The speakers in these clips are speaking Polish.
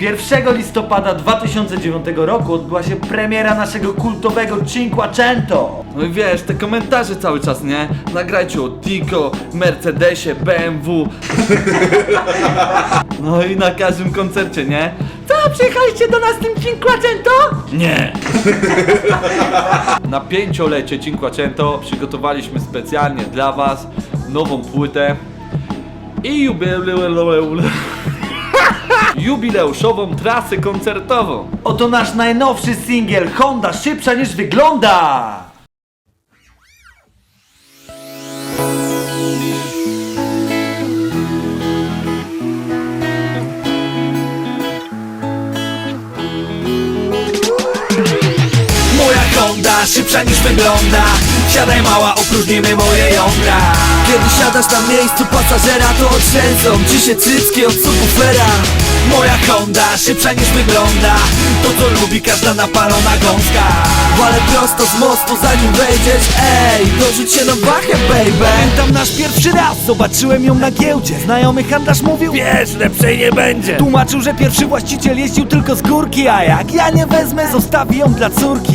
1 listopada 2009 roku odbyła się premiera naszego kultowego Cinquecento. No i wiesz, te komentarze cały czas, nie? Nagrajcie o Tico, Mercedesie, BMW. No i na każdym koncercie, nie? Co, przyjechaliście do nas tym Cinquecento? Nie. Na pięciolecie Cinquecento przygotowaliśmy specjalnie dla was nową płytę i jubileuszową jubileuszową trasę koncertową. Oto nasz najnowszy singiel Honda szybsza niż wygląda. Szybsza niż wygląda. Siadaj mała, opróżnimy moje jądra. Kiedy siadasz na miejscu pasażera To otrzęsą ci się cycki od subwoofera. Moja Honda szybsza niż wygląda. To co lubi każda napalona gąska. Walę prosto z mostu zanim wejdziesz. Ej, dorzuć się na wachę baby. Pamiętam nasz pierwszy raz, zobaczyłem ją na giełdzie. Znajomy handlarz mówił, wiesz, lepszej nie będzie. Tłumaczył, że pierwszy właściciel jeździł tylko z górki A jak ja nie wezmę, zostawi ją dla córki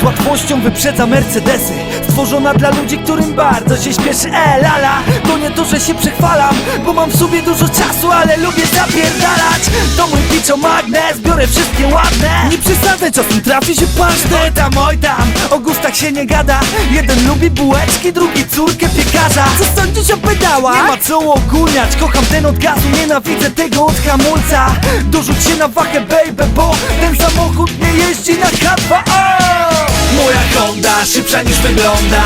Z łatwością wyprzedza Mercedesy Stworzona dla ludzi, którym bardzo się śpieszy E, lala, to nie to, że się przechwalam Bo mam w sobie dużo czasu, ale lubię zapierdalać. To mój piczo magnes, biorę wszystkie ładne. Nie przesadzaj, czasem trafi się pasztet. Tam, oj tam, o gustach się nie gada. Jeden lubi bułeczki, drugi córkę piekarza. Co sądzisz o? Nie ma co ogólniać, kocham ten od gazu Nienawidzę tego od hamulca. Dorzuć się na wachę baby, bo ten samochód nie jeździ na K2O Moja szybsza niż wygląda.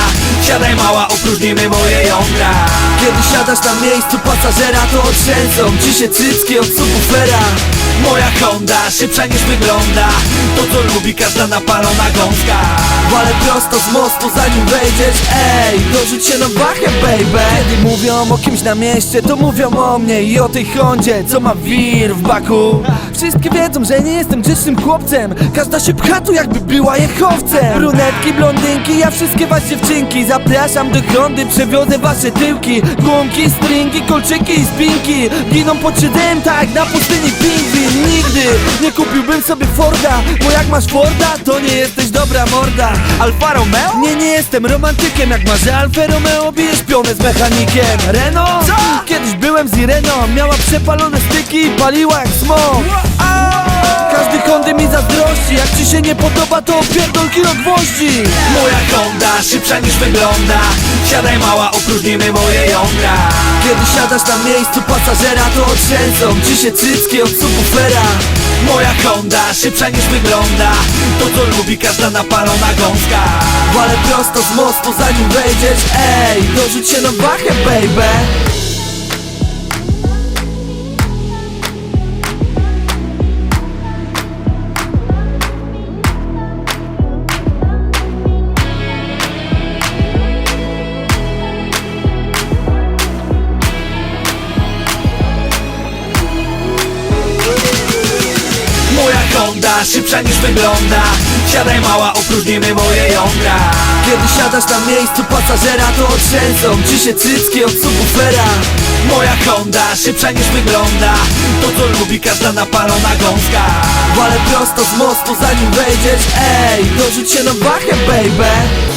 Siadaj mała, opróżnimy moje jądra. Kiedy siadasz na miejscu pasażera To otrzęsą ci się cycki od subwoofera. Moja Honda szybsza niż wygląda. To co lubi każda napalona gąska. Walę prosto z mostu zanim wejdziesz Ej, dorzuć się na wachę baby. Kiedy mówią o kimś na mieście, to mówią o mnie i o tej Hondzie, co ma wir w baku Wszystkie wiedzą, że nie jestem grzecznym chłopcem. Każda się pcha tu jakby była jechowcem Brunetki, blondynki, ja wszystkie was dziewczynki. Zapraszam do Hondy, przewiozę wasze tyłki. Gumki, stringi, kolczyki i spinki. Giną pod siedem, tak na pustyni pingwin Nigdy nie kupiłbym sobie Forda Bo jak masz Forda, to nie jesteś dobra morda. Alfa Romeo? Nie, nie jestem romantykiem. Jak masz Alfa Romeo, bijesz pionę z mechanikiem. Renault? Co? Kiedyś byłem z Ireną Miała przepalone styki i paliła jak smog Jak ci się nie podoba, to opierdol kilo gwoździ. Moja Honda szybsza niż wygląda. Siadaj mała, opróżnimy moje jądra. Kiedy siadasz na miejscu pasażera To otrzęsą ci się cycki od subwoofera. Moja Honda szybsza niż wygląda. To co lubi każda napalona gąska. Walę prosto z mostu zanim wejdziesz. Ej, dorzuć się na wachę baby Szybsza niż wygląda. Siadaj mała, opróżnimy moje jądra. Kiedy siadasz na miejscu pasażera To otrzęsą ci się cycki od subwoofera. Moja Honda szybsza niż wygląda. To co lubi każda napalona gąska. Walę prosto z mostu zanim wejdziesz. Ej, dorzuć się na wachę baby